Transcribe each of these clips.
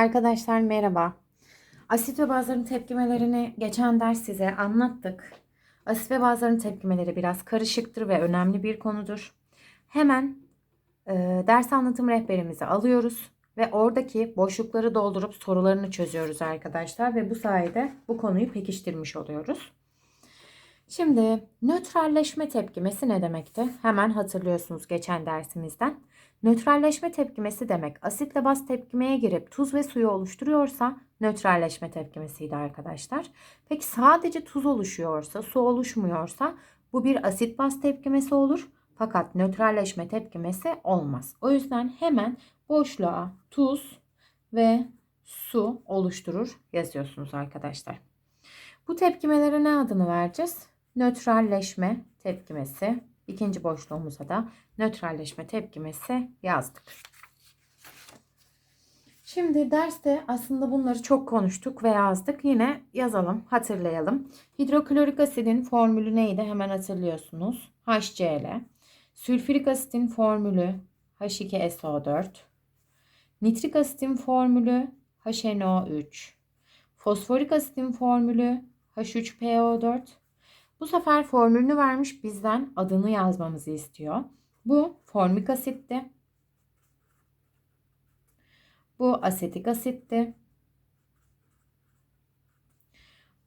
Arkadaşlar merhaba. Asit ve bazların tepkimelerini geçen ders size anlattık. Asit ve bazların tepkimeleri biraz karışıktır ve önemli bir konudur. Hemen e, ders anlatım rehberimizi alıyoruz ve oradaki boşlukları doldurup sorularını çözüyoruz arkadaşlar ve bu sayede bu konuyu pekiştirmiş oluyoruz. Şimdi nötralleşme tepkimesi ne demekti? Hemen hatırlıyorsunuz geçen dersimizden. Nötralleşme tepkimesi demek asitle baz tepkimeye girip tuz ve suyu oluşturuyorsa nötralleşme tepkimesiydi arkadaşlar. Peki sadece tuz oluşuyorsa, su oluşmuyorsa bu bir asit baz tepkimesi olur. Fakat nötralleşme tepkimesi olmaz. O yüzden hemen boşluğa tuz ve su oluşturur yazıyorsunuz arkadaşlar. Bu tepkimelere ne adını vereceğiz? Nötralleşme tepkimesi. İkinci boşluğumuza da nötralleşme tepkimesi yazdık. Şimdi derste aslında bunları çok konuştuk ve yazdık. Yine yazalım, hatırlayalım. Hidroklorik asidin formülü neydi? Hemen hatırlıyorsunuz. HCl. Sülfürik asitin formülü H2SO4. Nitrik asitin formülü HNO3. Fosforik asitin formülü H3PO4. Bu sefer formülünü vermiş bizden adını yazmamızı istiyor. Bu formik asitti. Bu asetik asitti.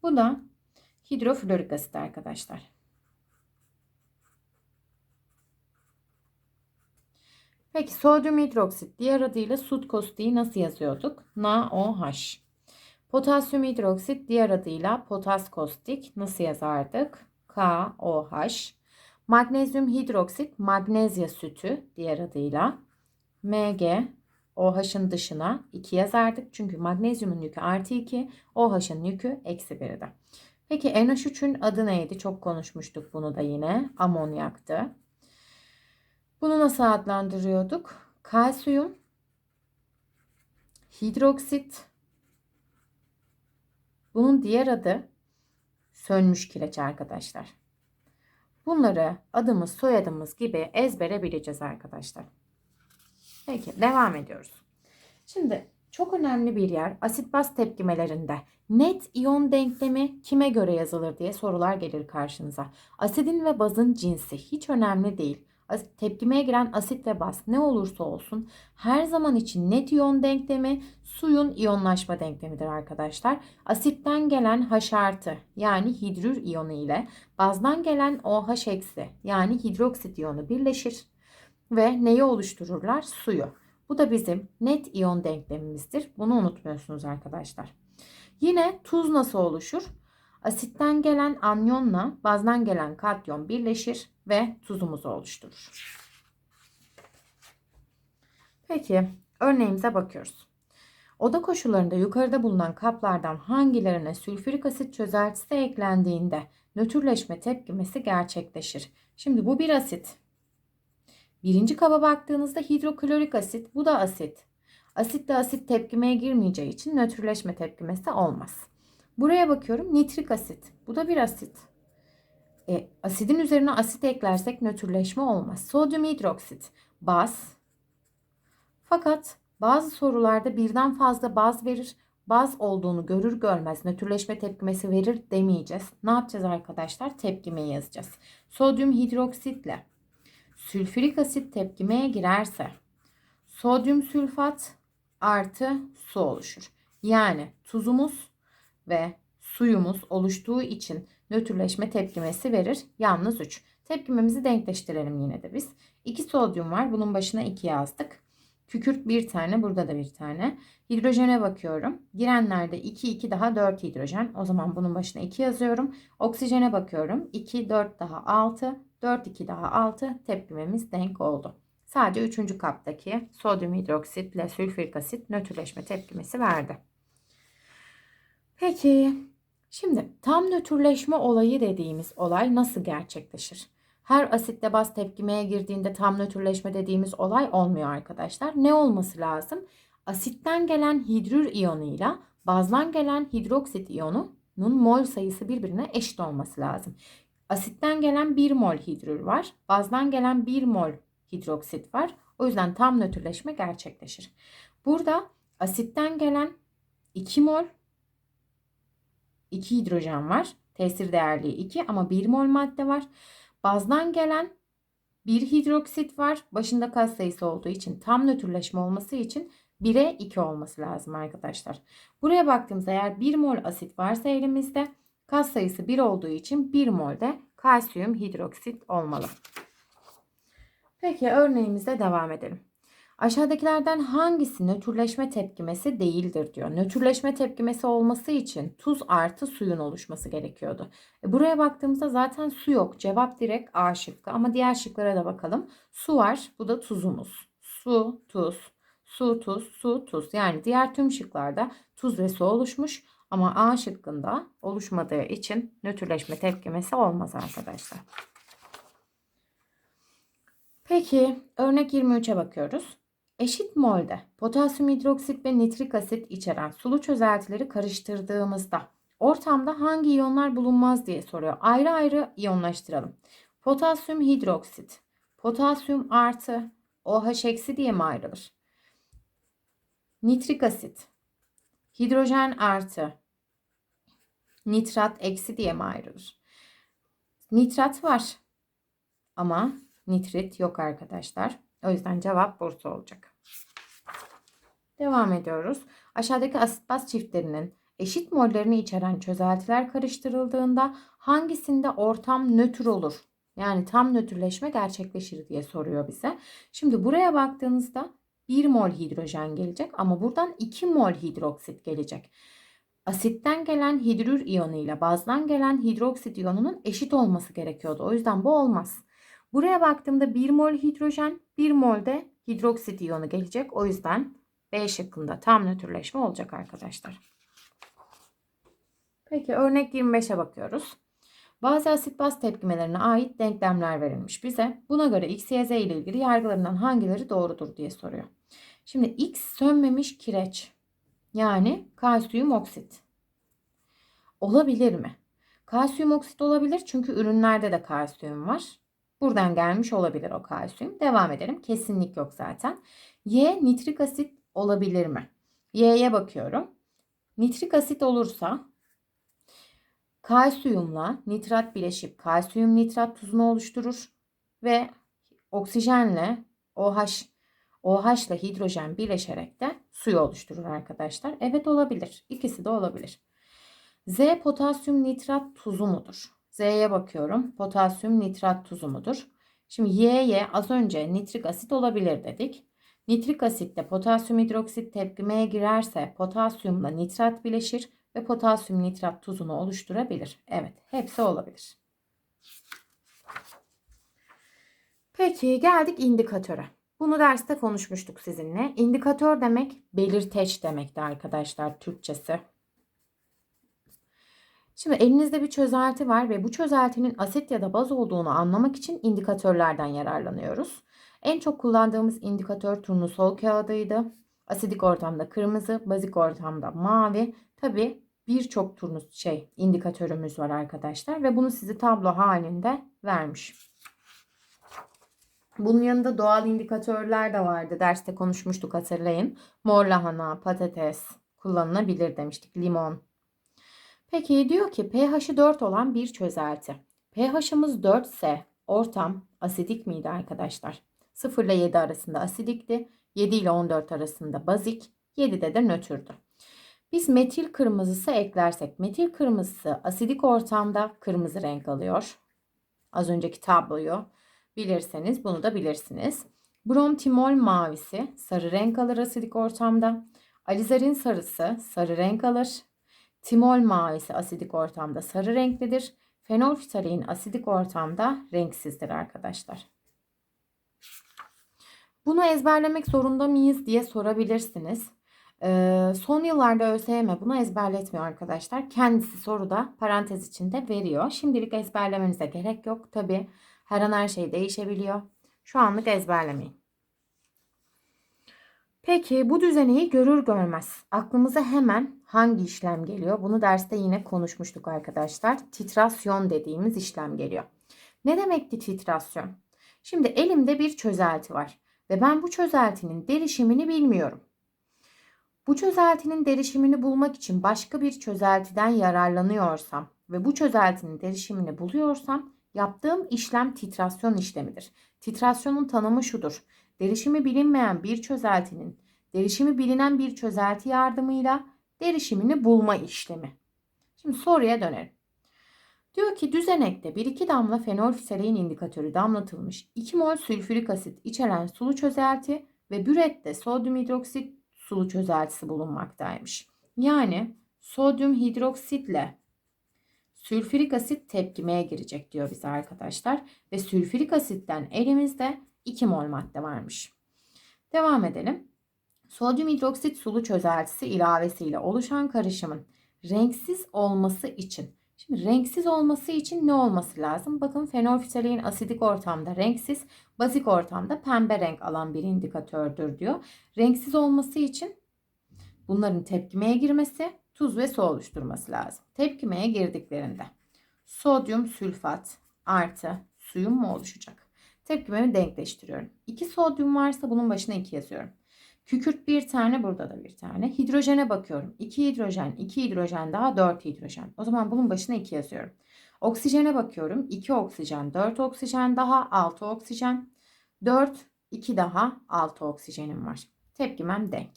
Bu da hidroflorik asit arkadaşlar. Peki sodyum hidroksit diğer adıyla sut kostiği nasıl yazıyorduk? NaOH. Potasyum hidroksit diğer adıyla potas kostik nasıl yazardık? KOH. Magnezyum hidroksit magnezya sütü diğer adıyla Mg OH'ın dışına 2 yazardık. Çünkü magnezyumun yükü artı 2, OH'ın yükü eksi 1'di. Peki NH3'ün adı neydi? Çok konuşmuştuk bunu da yine. Amonyaktı. Bunu nasıl adlandırıyorduk? Kalsiyum, hidroksit, bunun diğer adı sönmüş kireç arkadaşlar. Bunları adımız soyadımız gibi ezbere bileceğiz arkadaşlar. Peki devam ediyoruz. Şimdi çok önemli bir yer asit baz tepkimelerinde net iyon denklemi kime göre yazılır diye sorular gelir karşınıza. Asidin ve bazın cinsi hiç önemli değil tepkimeye giren asit ve baz ne olursa olsun her zaman için net iyon denklemi suyun iyonlaşma denklemidir arkadaşlar. Asitten gelen H artı yani hidrür iyonu ile bazdan gelen OH eksi yani hidroksit iyonu birleşir ve neyi oluştururlar? Suyu. Bu da bizim net iyon denklemimizdir. Bunu unutmuyorsunuz arkadaşlar. Yine tuz nasıl oluşur? Asitten gelen anyonla bazdan gelen katyon birleşir ve tuzumuzu oluşturur. Peki örneğimize bakıyoruz. Oda koşullarında yukarıda bulunan kaplardan hangilerine sülfürik asit çözeltisi eklendiğinde nötrleşme tepkimesi gerçekleşir? Şimdi bu bir asit. Birinci kaba baktığınızda hidroklorik asit, bu da asit. Asitle asit tepkimeye girmeyeceği için nötrleşme tepkimesi olmaz. Buraya bakıyorum nitrik asit. Bu da bir asit. E, asidin üzerine asit eklersek nötrleşme olmaz. Sodyum hidroksit baz. Fakat bazı sorularda birden fazla baz verir. Baz olduğunu görür görmez nötrleşme tepkimesi verir demeyeceğiz. Ne yapacağız arkadaşlar? Tepkimeyi yazacağız. Sodyum hidroksitle sülfürik asit tepkimeye girerse sodyum sülfat artı su oluşur. Yani tuzumuz ve suyumuz oluştuğu için nötrleşme tepkimesi verir. Yalnız 3. Tepkimemizi denkleştirelim yine de biz. 2 sodyum var. Bunun başına 2 yazdık. Kükürt bir tane. Burada da bir tane. Hidrojene bakıyorum. Girenlerde 2, 2 daha 4 hidrojen. O zaman bunun başına 2 yazıyorum. Oksijene bakıyorum. 2, 4 daha 6. 4, 2 daha 6. Tepkimemiz denk oldu. Sadece 3. kaptaki sodyum hidroksit ile sülfürik asit nötrleşme tepkimesi verdi. Peki Şimdi tam nötrleşme olayı dediğimiz olay nasıl gerçekleşir? Her asitle baz tepkimeye girdiğinde tam nötrleşme dediğimiz olay olmuyor arkadaşlar. Ne olması lazım? Asitten gelen hidrür iyonuyla bazdan gelen hidroksit iyonunun mol sayısı birbirine eşit olması lazım. Asitten gelen 1 mol hidrür var. Bazdan gelen 1 mol hidroksit var. O yüzden tam nötrleşme gerçekleşir. Burada asitten gelen 2 mol 2 hidrojen var. Tesir değerliği 2 ama 1 mol madde var. Bazdan gelen 1 hidroksit var. Başında kas sayısı olduğu için tam nötrleşme olması için 1'e 2 olması lazım arkadaşlar. Buraya baktığımızda eğer 1 mol asit varsa elimizde kas sayısı 1 olduğu için 1 mol de kalsiyum hidroksit olmalı. Peki örneğimizde devam edelim. Aşağıdakilerden hangisi nötrleşme tepkimesi değildir diyor. Nötrleşme tepkimesi olması için tuz artı suyun oluşması gerekiyordu. E buraya baktığımızda zaten su yok. Cevap direkt A şıkkı ama diğer şıklara da bakalım. Su var. Bu da tuzumuz. Su, tuz, su, tuz, su, tuz. Yani diğer tüm şıklarda tuz ve su oluşmuş ama A şıkkında oluşmadığı için nötrleşme tepkimesi olmaz arkadaşlar. Peki örnek 23'e bakıyoruz. Eşit molde potasyum hidroksit ve nitrik asit içeren sulu çözeltileri karıştırdığımızda ortamda hangi iyonlar bulunmaz diye soruyor. Ayrı ayrı iyonlaştıralım. Potasyum hidroksit, potasyum artı OH eksi diye mi ayrılır? Nitrik asit, hidrojen artı, nitrat eksi diye mi ayrılır? Nitrat var ama nitrit yok arkadaşlar. O yüzden cevap Bursa olacak. Devam ediyoruz. Aşağıdaki asit baz çiftlerinin eşit mollerini içeren çözeltiler karıştırıldığında hangisinde ortam nötr olur? Yani tam nötrleşme gerçekleşir diye soruyor bize. Şimdi buraya baktığınızda 1 mol hidrojen gelecek ama buradan 2 mol hidroksit gelecek. Asitten gelen hidrür iyonu ile bazdan gelen hidroksit iyonunun eşit olması gerekiyordu. O yüzden bu olmaz. Buraya baktığımda 1 mol hidrojen, 1 mol de hidroksit iyonu gelecek. O yüzden B şıkkında tam nötrleşme olacak arkadaşlar. Peki örnek 25'e bakıyoruz. Bazı asit baz tepkimelerine ait denklemler verilmiş bize. Buna göre X, Y, Z ile ilgili yargılarından hangileri doğrudur diye soruyor. Şimdi X sönmemiş kireç. Yani kalsiyum oksit. Olabilir mi? Kalsiyum oksit olabilir çünkü ürünlerde de kalsiyum var. Buradan gelmiş olabilir o kalsiyum. Devam edelim. Kesinlik yok zaten. Y nitrik asit olabilir mi? Y'ye bakıyorum. Nitrik asit olursa kalsiyumla nitrat bileşip kalsiyum nitrat tuzunu oluşturur ve oksijenle OH OH ile hidrojen birleşerek de suyu oluşturur arkadaşlar. Evet olabilir. İkisi de olabilir. Z potasyum nitrat tuzu mudur? Z'ye bakıyorum. Potasyum nitrat tuzu mudur? Şimdi Y'ye az önce nitrik asit olabilir dedik. Nitrik asitle potasyum hidroksit tepkimeye girerse potasyumla nitrat bileşir ve potasyum nitrat tuzunu oluşturabilir. Evet, hepsi olabilir. Peki geldik indikatöre. Bunu derste konuşmuştuk sizinle. İndikatör demek belirteç demekti arkadaşlar Türkçesi. Şimdi elinizde bir çözelti var ve bu çözeltinin asit ya da baz olduğunu anlamak için indikatörlerden yararlanıyoruz. En çok kullandığımız indikatör turnusol kağıdıydı. Asidik ortamda kırmızı, bazik ortamda mavi. Tabi birçok turnus şey indikatörümüz var arkadaşlar ve bunu sizi tablo halinde vermiş. Bunun yanında doğal indikatörler de vardı. Derste konuşmuştuk hatırlayın. Mor lahana, patates kullanılabilir demiştik. Limon, Peki diyor ki pH'i 4 olan bir çözelti. pH'ımız 4 ise ortam asidik miydi arkadaşlar? 0 ile 7 arasında asidikti. 7 ile 14 arasında bazik. 7'de de nötrdü. Biz metil kırmızısı eklersek metil kırmızısı asidik ortamda kırmızı renk alıyor. Az önceki tabloyu bilirseniz bunu da bilirsiniz. Bromtimol mavisi sarı renk alır asidik ortamda. Alizarin sarısı sarı renk alır. Timol mavisi asidik ortamda sarı renklidir. Fenolftalein asidik ortamda renksizdir arkadaşlar. Bunu ezberlemek zorunda mıyız diye sorabilirsiniz. Ee, son yıllarda ÖSYM bunu ezberletmiyor arkadaşlar. Kendisi soruda parantez içinde veriyor. Şimdilik ezberlemenize gerek yok. Tabi her an her şey değişebiliyor. Şu anlık ezberlemeyin. Peki bu düzeneyi görür görmez aklımıza hemen hangi işlem geliyor? Bunu derste yine konuşmuştuk arkadaşlar. Titrasyon dediğimiz işlem geliyor. Ne demekti titrasyon? Şimdi elimde bir çözelti var ve ben bu çözeltinin derişimini bilmiyorum. Bu çözeltinin derişimini bulmak için başka bir çözeltiden yararlanıyorsam ve bu çözeltinin derişimini buluyorsam yaptığım işlem titrasyon işlemidir. Titrasyonun tanımı şudur. Derişimi bilinmeyen bir çözeltinin derişimi bilinen bir çözelti yardımıyla derişimini bulma işlemi. Şimdi soruya dönelim. Diyor ki düzenekte 1-2 damla fenolfisalein indikatörü damlatılmış 2 mol sülfürik asit içeren sulu çözelti ve bürette sodyum hidroksit sulu çözeltisi bulunmaktaymış. Yani sodyum hidroksitle sülfürik asit tepkimeye girecek diyor bize arkadaşlar. Ve sülfürik asitten elimizde 2 mol madde varmış. Devam edelim. Sodyum hidroksit sulu çözeltisi ilavesiyle oluşan karışımın renksiz olması için Şimdi renksiz olması için ne olması lazım? Bakın fenolfitalein asidik ortamda renksiz, bazik ortamda pembe renk alan bir indikatördür diyor. Renksiz olması için bunların tepkimeye girmesi, tuz ve su oluşturması lazım. Tepkimeye girdiklerinde sodyum sülfat artı suyum mu oluşacak? Tepkimemi denkleştiriyorum. 2 sodyum varsa bunun başına 2 yazıyorum. Kükürt bir tane burada da bir tane. Hidrojene bakıyorum. 2 hidrojen, 2 hidrojen daha 4 hidrojen. O zaman bunun başına 2 yazıyorum. Oksijene bakıyorum. 2 oksijen, 4 oksijen daha 6 oksijen. 4, 2 daha 6 oksijenim var. Tepkimem denk.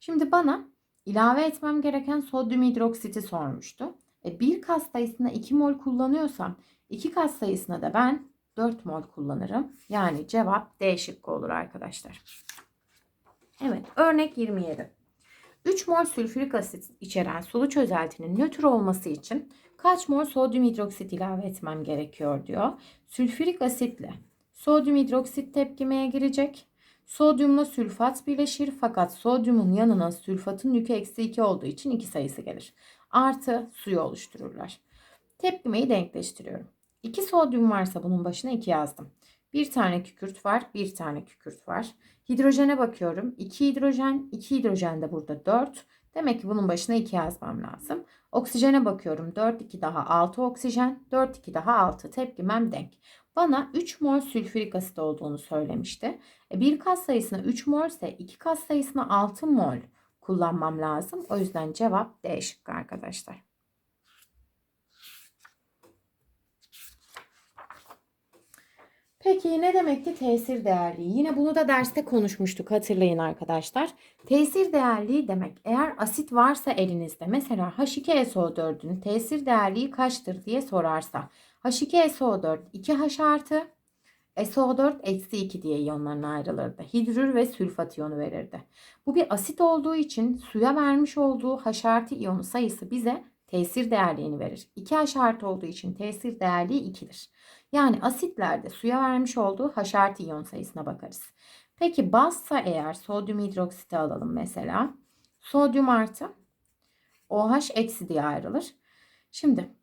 Şimdi bana ilave etmem gereken sodyum hidroksiti sormuştu. E, bir kas sayısına 2 mol kullanıyorsam 2 kas sayısına da ben 4 mol kullanırım. Yani cevap D şıkkı olur arkadaşlar. Evet örnek 27. 3 mol sülfürik asit içeren sulu çözeltinin nötr olması için kaç mol sodyum hidroksit ilave etmem gerekiyor diyor. Sülfürik asitle sodyum hidroksit tepkimeye girecek. Sodyumla sülfat birleşir fakat sodyumun yanına sülfatın yükü eksi 2 olduğu için 2 sayısı gelir. Artı suyu oluştururlar. Tepkimeyi denkleştiriyorum. 2 sodyum varsa bunun başına 2 yazdım. Bir tane kükürt var, bir tane kükürt var. Hidrojene bakıyorum. 2 hidrojen, 2 hidrojen de burada 4. Demek ki bunun başına 2 yazmam lazım. Oksijene bakıyorum. 4, 2 daha 6 oksijen. 4, 2 daha 6. Tepkimem denk. Bana 3 mol sülfürik asit olduğunu söylemişti. E, bir kas sayısına 3 mol ise 2 kas sayısına 6 mol kullanmam lazım. O yüzden cevap D şıkkı arkadaşlar. Peki ne demekti tesir değerliği? Yine bunu da derste konuşmuştuk hatırlayın arkadaşlar. Tesir değerliği demek eğer asit varsa elinizde mesela H2SO4'ün tesir değerliği kaçtır diye sorarsa H2SO4 2H artı SO4 eksi 2 diye iyonlarına ayrılırdı. Hidrür ve sülfat iyonu verirdi. Bu bir asit olduğu için suya vermiş olduğu H artı iyonu sayısı bize tesir değerliğini verir. 2H artı olduğu için tesir değerliği 2'dir. Yani asitlerde suya vermiş olduğu H artı iyon sayısına bakarız. Peki bazsa eğer sodyum hidroksiti alalım mesela. Sodyum artı OH eksi diye ayrılır. Şimdi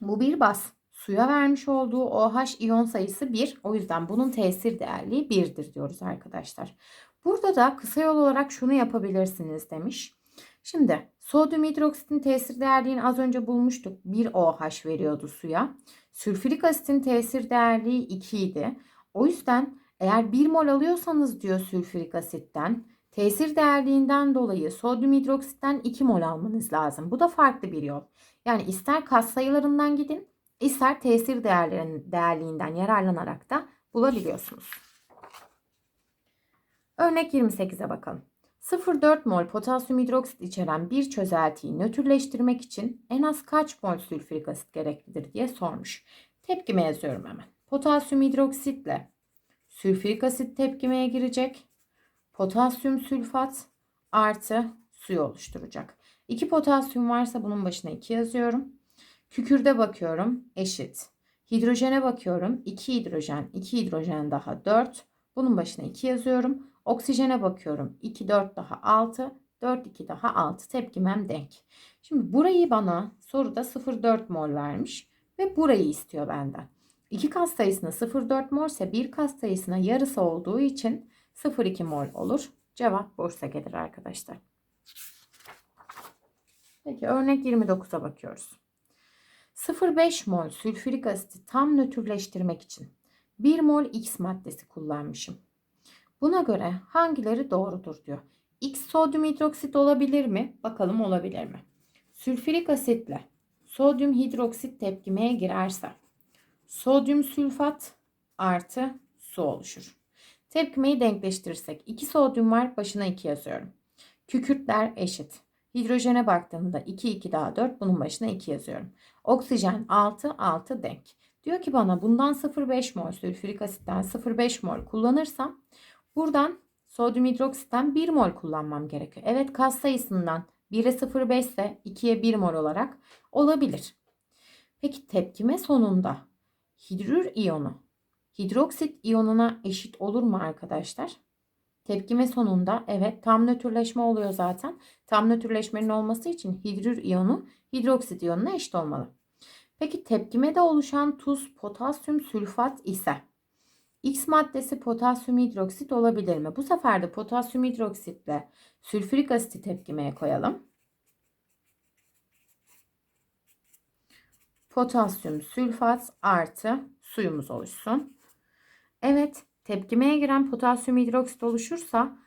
bu bir baz. Suya vermiş olduğu OH iyon sayısı 1. O yüzden bunun tesir değerliği 1'dir diyoruz arkadaşlar. Burada da kısa yol olarak şunu yapabilirsiniz demiş. Şimdi sodyum hidroksitin tesir değerliğini az önce bulmuştuk. 1 OH veriyordu suya. Sülfürik asitin tesir değerliği 2 idi. O yüzden eğer 1 mol alıyorsanız diyor sülfürik asitten tesir değerliğinden dolayı sodyum hidroksitten 2 mol almanız lazım. Bu da farklı bir yol. Yani ister kas sayılarından gidin ister tesir değerliğinden yararlanarak da bulabiliyorsunuz. Örnek 28'e bakalım. 0,4 mol potasyum hidroksit içeren bir çözeltiyi nötrleştirmek için en az kaç mol sülfürik asit gereklidir diye sormuş. Tepkime yazıyorum hemen. Potasyum hidroksitle sülfürik asit tepkimeye girecek. Potasyum sülfat artı suyu oluşturacak. 2 potasyum varsa bunun başına 2 yazıyorum. Kükürde bakıyorum eşit. Hidrojene bakıyorum 2 hidrojen 2 hidrojen daha 4. Bunun başına 2 yazıyorum. Oksijene bakıyorum. 2, 4 daha 6. 4, 2 daha 6 tepkimem denk. Şimdi burayı bana soruda 0,4 mol vermiş ve burayı istiyor benden. İki kas sayısına 0,4 mol ise bir kas sayısına yarısı olduğu için 0,2 mol olur. Cevap Bursa gelir arkadaşlar. Peki örnek 29'a bakıyoruz. 0,5 mol sülfürik asiti tam nötrleştirmek için 1 mol X maddesi kullanmışım. Buna göre hangileri doğrudur diyor. X sodyum hidroksit olabilir mi? Bakalım olabilir mi? Sülfürik asitle sodyum hidroksit tepkimeye girerse sodyum sülfat artı su oluşur. Tepkimeyi denkleştirirsek 2 sodyum var başına 2 yazıyorum. Kükürtler eşit. Hidrojene baktığımda 2 2 daha 4 bunun başına 2 yazıyorum. Oksijen 6 6 denk. Diyor ki bana bundan 0,5 mol sülfürik asitten 0,5 mol kullanırsam buradan sodyum hidroksitten 1 mol kullanmam gerekiyor. Evet kas sayısından 1'e 0,5 ise 2'ye 1 mol olarak olabilir. Peki tepkime sonunda hidrür iyonu hidroksit iyonuna eşit olur mu arkadaşlar? Tepkime sonunda evet tam nötrleşme oluyor zaten. Tam nötrleşmenin olması için hidrür iyonu hidroksit iyonuna eşit olmalı. Peki tepkimede oluşan tuz potasyum sülfat ise X maddesi potasyum hidroksit olabilir mi? Bu sefer de potasyum hidroksitle sülfürik asiti tepkimeye koyalım. Potasyum sülfat artı suyumuz oluşsun. Evet, tepkimeye giren potasyum hidroksit oluşursa,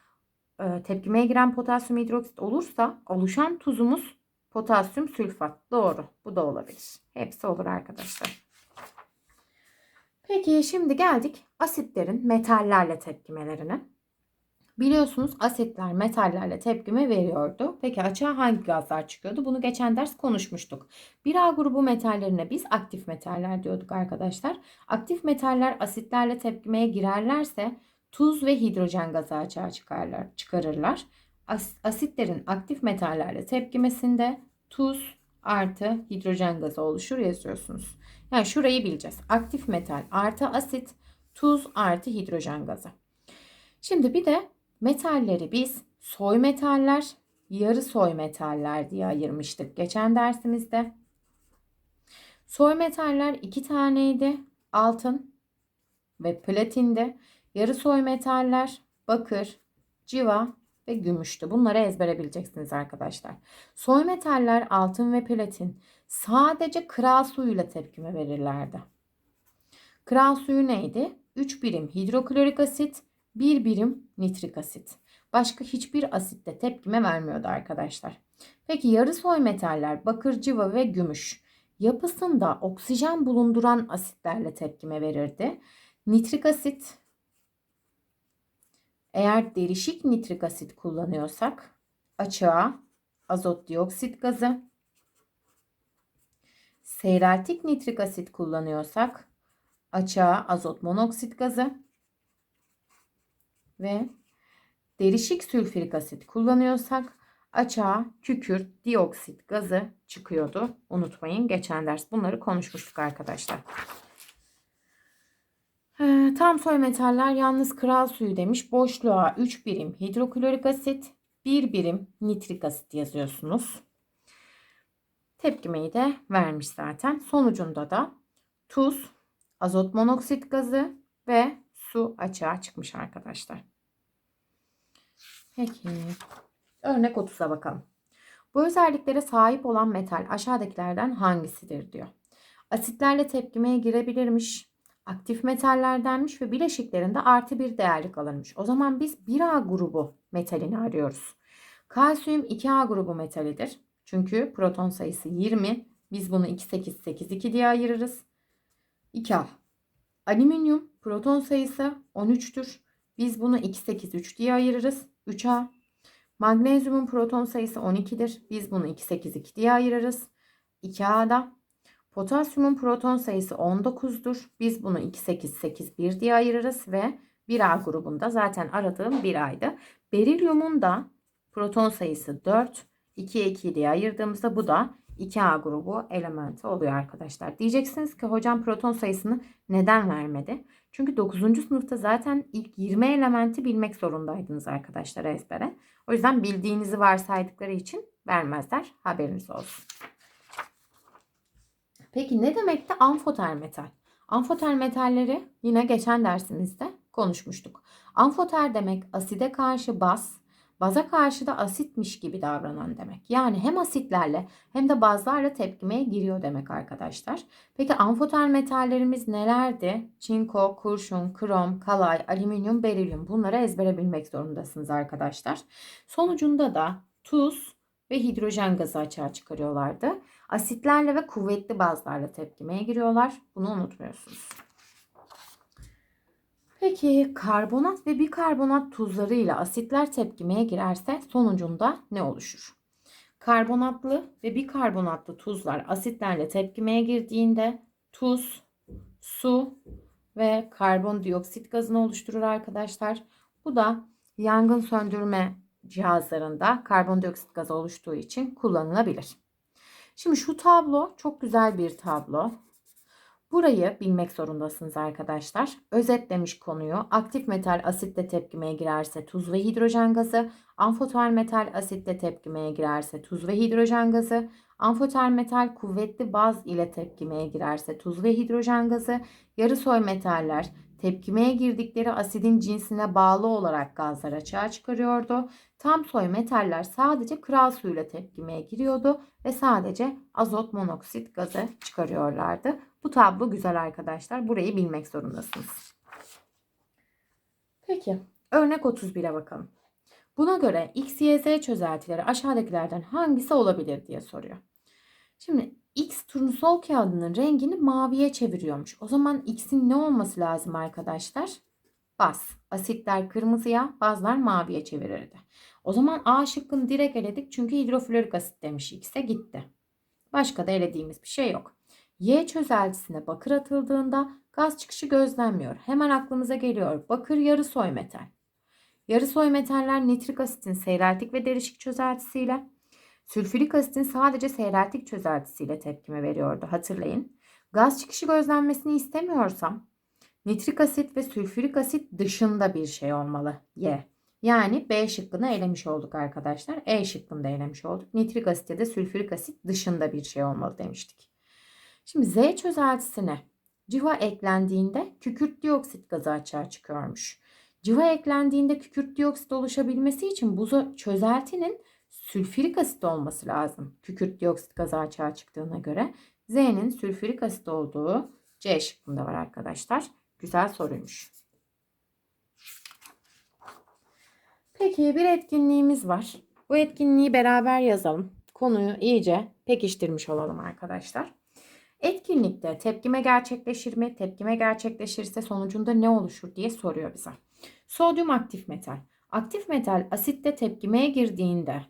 e, tepkimeye giren potasyum hidroksit olursa oluşan tuzumuz potasyum sülfat. Doğru. Bu da olabilir. Hepsi olur arkadaşlar. Peki şimdi geldik asitlerin metallerle tepkimelerine. Biliyorsunuz asitler metallerle tepkime veriyordu. Peki açığa hangi gazlar çıkıyordu? Bunu geçen ders konuşmuştuk. 1A grubu metallerine biz aktif metaller diyorduk arkadaşlar. Aktif metaller asitlerle tepkimeye girerlerse tuz ve hidrojen gazı açığa çıkarlar, çıkarırlar. As asitlerin aktif metallerle tepkimesinde tuz artı hidrojen gazı oluşur yazıyorsunuz. Yani şurayı bileceğiz. Aktif metal artı asit, tuz artı hidrojen gazı. Şimdi bir de metalleri biz soy metaller, yarı soy metaller diye ayırmıştık geçen dersimizde. Soy metaller iki taneydi. Altın ve platinde. Yarı soy metaller bakır, civa ve gümüştü. Bunları ezbere bileceksiniz arkadaşlar. Soy metaller altın ve platin sadece kral suyuyla tepkime verirlerdi. Kral suyu neydi? 3 birim hidroklorik asit, 1 birim nitrik asit. Başka hiçbir asitte tepkime vermiyordu arkadaşlar. Peki yarı soy metaller bakır, civa ve gümüş yapısında oksijen bulunduran asitlerle tepkime verirdi. Nitrik asit eğer derişik nitrik asit kullanıyorsak açığa azot dioksit gazı, seyreltik nitrik asit kullanıyorsak açığa azot monoksit gazı ve derişik sülfürik asit kullanıyorsak açığa kükürt dioksit gazı çıkıyordu. Unutmayın geçen ders bunları konuşmuştuk arkadaşlar. Ee, tam soy metaller yalnız kral suyu demiş. Boşluğa 3 birim hidroklorik asit, 1 birim nitrik asit yazıyorsunuz. Tepkimeyi de vermiş zaten. Sonucunda da tuz, azot monoksit gazı ve su açığa çıkmış arkadaşlar. Peki. Örnek 30'a bakalım. Bu özelliklere sahip olan metal aşağıdakilerden hangisidir diyor. Asitlerle tepkimeye girebilirmiş. Aktif metallerdenmiş ve bileşiklerinde artı bir değerlik alınmış. O zaman biz 1A grubu metalini arıyoruz. Kalsiyum 2A grubu metalidir. Çünkü proton sayısı 20. Biz bunu 2, 8, 8, 2 diye ayırırız. 2A. Alüminyum proton sayısı 13'tür. Biz bunu 2, 8, 3 diye ayırırız. 3A. Magnezyumun proton sayısı 12'dir. Biz bunu 2, 8, 2 diye ayırırız. 2A'da. Potasyumun proton sayısı 19'dur. Biz bunu 2, 8, 8, 1 diye ayırırız ve 1A grubunda zaten aradığım 1A'ydı. Berilyumun da proton sayısı 4. 2'ye 2 diye ayırdığımızda bu da 2A grubu elementi oluyor arkadaşlar. Diyeceksiniz ki hocam proton sayısını neden vermedi? Çünkü 9. sınıfta zaten ilk 20 elementi bilmek zorundaydınız arkadaşlar ezbere. O yüzden bildiğinizi varsaydıkları için vermezler. Haberiniz olsun. Peki ne demekti amfoter metal? Amfoter metalleri yine geçen dersimizde konuşmuştuk. Amfoter demek aside karşı baz, baza karşı da asitmiş gibi davranan demek. Yani hem asitlerle hem de bazlarla tepkimeye giriyor demek arkadaşlar. Peki amfoter metallerimiz nelerdi? Çinko, kurşun, krom, kalay, alüminyum, berilyum bunları ezbere bilmek zorundasınız arkadaşlar. Sonucunda da tuz ve hidrojen gazı açığa çıkarıyorlardı. Asitlerle ve kuvvetli bazlarla tepkimeye giriyorlar. Bunu unutmuyorsunuz. Peki karbonat ve bikarbonat tuzlarıyla asitler tepkimeye girerse sonucunda ne oluşur? Karbonatlı ve bikarbonatlı tuzlar asitlerle tepkimeye girdiğinde tuz, su ve karbondioksit gazını oluşturur arkadaşlar. Bu da yangın söndürme cihazlarında karbondioksit gazı oluştuğu için kullanılabilir. Şimdi şu tablo çok güzel bir tablo. Burayı bilmek zorundasınız arkadaşlar. Özetlemiş konuyu. Aktif metal asitle tepkimeye girerse tuz ve hidrojen gazı. Amfoter metal asitle tepkimeye girerse tuz ve hidrojen gazı. Amfoter metal kuvvetli baz ile tepkimeye girerse tuz ve hidrojen gazı. Yarı soy metaller tepkimeye girdikleri asidin cinsine bağlı olarak gazlar açığa çıkarıyordu. Tam soy metaller sadece kral suyuyla tepkimeye giriyordu ve sadece azot monoksit gazı çıkarıyorlardı. Bu tablo güzel arkadaşlar. Burayı bilmek zorundasınız. Peki örnek 31'e bakalım. Buna göre X, Y, Z çözeltileri aşağıdakilerden hangisi olabilir diye soruyor. Şimdi X turnusol kağıdının rengini maviye çeviriyormuş. O zaman X'in ne olması lazım arkadaşlar? Baz. Asitler kırmızıya, bazlar maviye çevirirdi. O zaman A şıkkını direkt eledik çünkü hidroflorik asit demiş X'e gitti. Başka da elediğimiz bir şey yok. Y çözeltisine bakır atıldığında gaz çıkışı gözlenmiyor. Hemen aklımıza geliyor. Bakır yarı soy metal. Yarı soy metaller nitrik asitin seyreltik ve derişik çözeltisiyle, sülfürik asitin sadece seyreltik çözeltisiyle tepkime veriyordu. Hatırlayın. Gaz çıkışı gözlenmesini istemiyorsam nitrik asit ve sülfürik asit dışında bir şey olmalı. Y. Yani B şıkkını elemiş olduk arkadaşlar. E şıkkını da elemiş olduk. Nitrik asit ya da sülfürik asit dışında bir şey olmalı demiştik. Şimdi Z çözeltisine civa eklendiğinde kükürt dioksit gazı açığa çıkıyormuş. Civa eklendiğinde kükürt dioksit oluşabilmesi için bu çözeltinin sülfürik asit olması lazım. Kükürt dioksit gazı açığa çıktığına göre Z'nin sülfürik asit olduğu C şıkkında var arkadaşlar. Güzel soruymuş. Peki bir etkinliğimiz var. Bu etkinliği beraber yazalım. Konuyu iyice pekiştirmiş olalım arkadaşlar. Etkinlikte tepkime gerçekleşir mi? Tepkime gerçekleşirse sonucunda ne oluşur diye soruyor bize. Sodyum aktif metal. Aktif metal asitte tepkimeye girdiğinde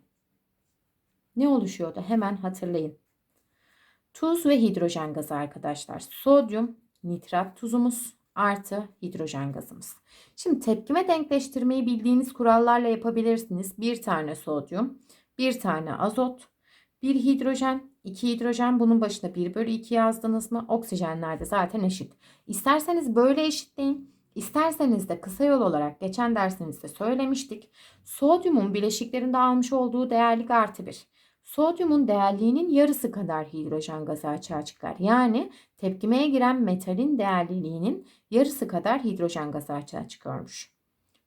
ne oluşuyordu? Hemen hatırlayın. Tuz ve hidrojen gazı arkadaşlar. Sodyum nitrat tuzumuz artı hidrojen gazımız. Şimdi tepkime denkleştirmeyi bildiğiniz kurallarla yapabilirsiniz. Bir tane sodyum, bir tane azot, bir hidrojen, iki hidrojen bunun başına 1 bölü 2 yazdınız mı? Oksijenler de zaten eşit. İsterseniz böyle eşitleyin. İsterseniz de kısa yol olarak geçen dersimizde söylemiştik. Sodyumun bileşiklerinde almış olduğu değerlik artı 1. Sodyumun değerliğinin yarısı kadar hidrojen gazı açığa çıkar. Yani tepkimeye giren metalin değerliliğinin yarısı kadar hidrojen gazı açığa çıkıyormuş.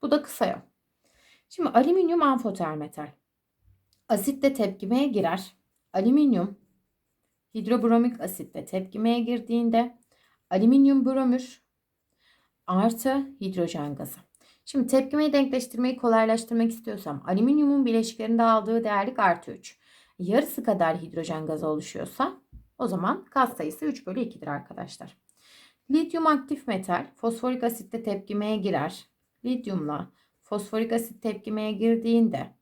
Bu da kısa. Şimdi alüminyum amfoter metal. Asitle tepkimeye girer. Alüminyum hidrobromik asitle tepkimeye girdiğinde alüminyum bromür artı hidrojen gazı. Şimdi tepkimeyi denkleştirmeyi kolaylaştırmak istiyorsam alüminyumun bileşiklerinde aldığı değerlik artı 3. Yarısı kadar hidrojen gazı oluşuyorsa o zaman gaz sayısı 3 bölü 2'dir arkadaşlar. Lityum aktif metal fosforik asitle tepkimeye girer. Lityumla fosforik asit tepkimeye girdiğinde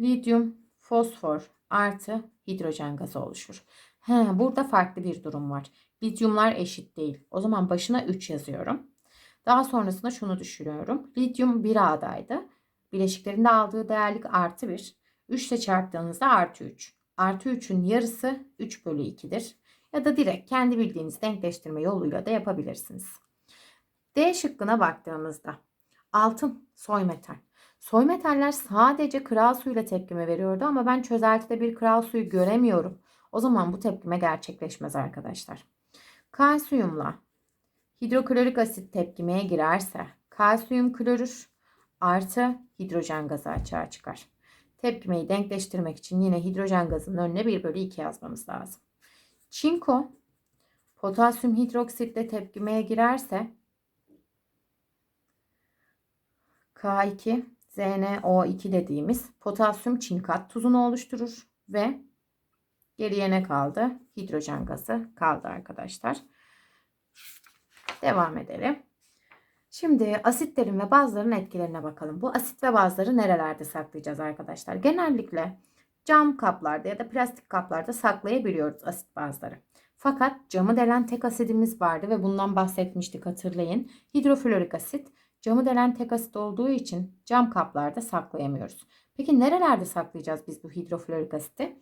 lityum fosfor artı hidrojen gazı oluşur. He, burada farklı bir durum var. Lityumlar eşit değil. O zaman başına 3 yazıyorum. Daha sonrasında şunu düşürüyorum. Lityum 1A'daydı. Bileşiklerinde aldığı değerlik artı 1. 3 ile çarptığınızda artı 3. artı 3'ün yarısı 3 bölü 2'dir. Ya da direkt kendi bildiğiniz denkleştirme yoluyla da yapabilirsiniz. D şıkkına baktığımızda altın soy metal. Soy metaller sadece kral suyuyla tepkime veriyordu ama ben çözeltide bir kral suyu göremiyorum. O zaman bu tepkime gerçekleşmez arkadaşlar. Kalsiyumla hidroklorik asit tepkimeye girerse kalsiyum klorür artı hidrojen gazı açığa çıkar. Tepkimeyi denkleştirmek için yine hidrojen gazının önüne 1 bölü 2 yazmamız lazım. Çinko potasyum hidroksitle tepkimeye girerse K2 ZnO2 dediğimiz potasyum çinkat tuzunu oluşturur ve geriye ne kaldı? Hidrojen gazı kaldı arkadaşlar. Devam edelim. Şimdi asitlerin ve bazların etkilerine bakalım. Bu asit ve bazları nerelerde saklayacağız arkadaşlar? Genellikle cam kaplarda ya da plastik kaplarda saklayabiliyoruz asit bazları. Fakat camı delen tek asidimiz vardı ve bundan bahsetmiştik hatırlayın. Hidroflorik asit camı delen tek asit olduğu için cam kaplarda saklayamıyoruz. Peki nerelerde saklayacağız biz bu hidroflorik asiti?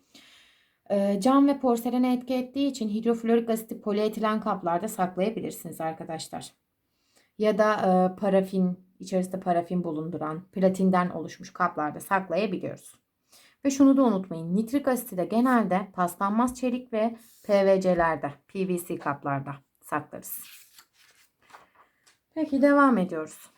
Ee, cam ve porselene etki ettiği için hidroflorik asiti polietilen kaplarda saklayabilirsiniz arkadaşlar. Ya da e, parafin, içerisinde parafin bulunduran platinden oluşmuş kaplarda saklayabiliyoruz. Ve şunu da unutmayın. Nitrik asiti de genelde paslanmaz çelik ve PVC'lerde, PVC kaplarda saklarız. Peki devam ediyoruz.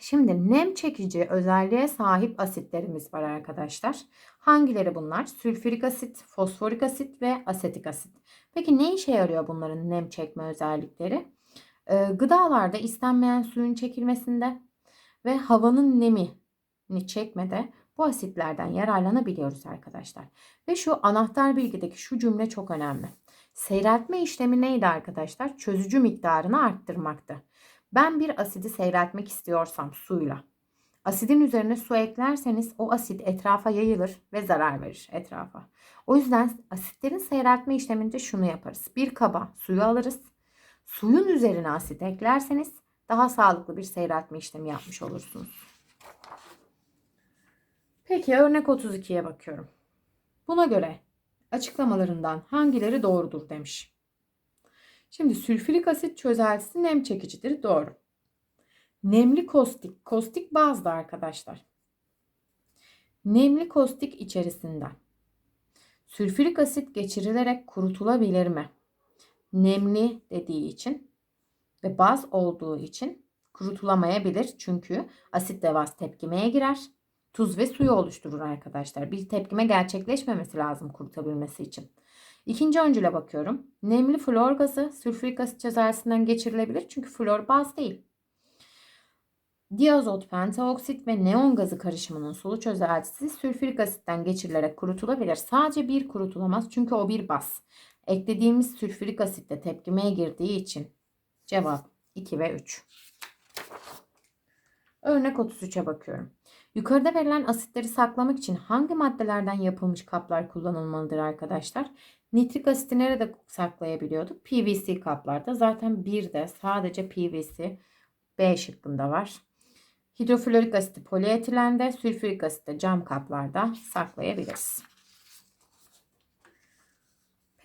Şimdi nem çekici özelliğe sahip asitlerimiz var arkadaşlar. Hangileri bunlar? Sülfürik asit, fosforik asit ve asetik asit. Peki ne işe yarıyor bunların nem çekme özellikleri? Gıdalarda istenmeyen suyun çekilmesinde ve havanın nemini çekmede bu asitlerden yararlanabiliyoruz arkadaşlar. Ve şu anahtar bilgideki şu cümle çok önemli. Seyreltme işlemi neydi arkadaşlar? Çözücü miktarını arttırmaktı. Ben bir asidi seyreltmek istiyorsam suyla. Asidin üzerine su eklerseniz o asit etrafa yayılır ve zarar verir etrafa. O yüzden asitlerin seyreltme işleminde şunu yaparız. Bir kaba suyu alırız. Suyun üzerine asit eklerseniz daha sağlıklı bir seyreltme işlemi yapmış olursunuz. Peki örnek 32'ye bakıyorum. Buna göre açıklamalarından hangileri doğrudur demiş. Şimdi sülfürik asit çözeltisi nem çekicidir. Doğru. Nemli kostik. Kostik bazda arkadaşlar. Nemli kostik içerisinden sülfürik asit geçirilerek kurutulabilir mi? Nemli dediği için ve baz olduğu için kurutulamayabilir. Çünkü asit devas tepkimeye girer. Tuz ve suyu oluşturur arkadaşlar. Bir tepkime gerçekleşmemesi lazım kurutabilmesi için. İkinci öncüle bakıyorum. Nemli flor gazı sülfürik asit çözeltisinden geçirilebilir. Çünkü flor baz değil. Diazot, pentaoksit ve neon gazı karışımının sulu çözeltisi sülfürik asitten geçirilerek kurutulabilir. Sadece bir kurutulamaz çünkü o bir baz. Eklediğimiz sülfürik asitle tepkimeye girdiği için cevap 2 ve 3. Örnek 33'e bakıyorum. Yukarıda verilen asitleri saklamak için hangi maddelerden yapılmış kaplar kullanılmalıdır arkadaşlar? Nitrik asiti nerede saklayabiliyorduk? PVC kaplarda. Zaten bir de sadece PVC B şıkkında var. Hidroflorik asiti polietilende, sülfürik asiti cam kaplarda saklayabiliriz.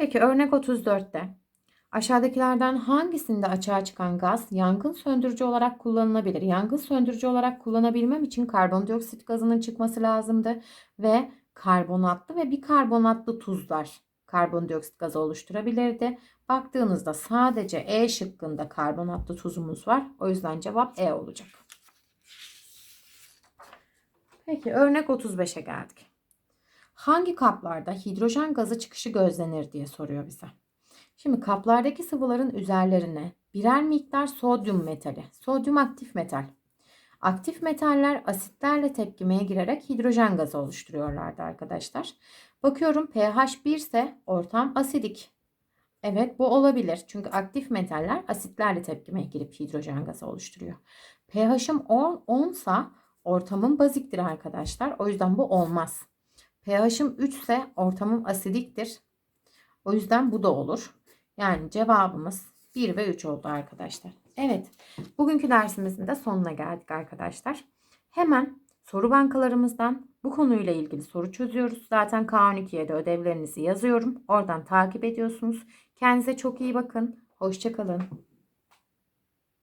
Peki örnek 34'te aşağıdakilerden hangisinde açığa çıkan gaz yangın söndürücü olarak kullanılabilir? Yangın söndürücü olarak kullanabilmem için karbondioksit gazının çıkması lazımdı ve karbonatlı ve bikarbonatlı tuzlar karbondioksit gazı oluşturabilirdi. Baktığınızda sadece E şıkkında karbonatlı tuzumuz var. O yüzden cevap E olacak. Peki örnek 35'e geldik. Hangi kaplarda hidrojen gazı çıkışı gözlenir diye soruyor bize. Şimdi kaplardaki sıvıların üzerlerine birer miktar sodyum metali, sodyum aktif metal. Aktif metaller asitlerle tepkimeye girerek hidrojen gazı oluşturuyorlardı arkadaşlar. Bakıyorum pH 1 ise ortam asidik. Evet bu olabilir. Çünkü aktif metaller asitlerle tepkimeye girip hidrojen gazı oluşturuyor. pH'im 10, 10 ise ortamım baziktir arkadaşlar. O yüzden bu olmaz. pH'im 3 ise ortamım asidiktir. O yüzden bu da olur. Yani cevabımız 1 ve 3 oldu arkadaşlar. Evet bugünkü dersimizin de sonuna geldik arkadaşlar. Hemen soru bankalarımızdan bu konuyla ilgili soru çözüyoruz. Zaten K12'ye de ödevlerinizi yazıyorum. Oradan takip ediyorsunuz. Kendinize çok iyi bakın. Hoşçakalın.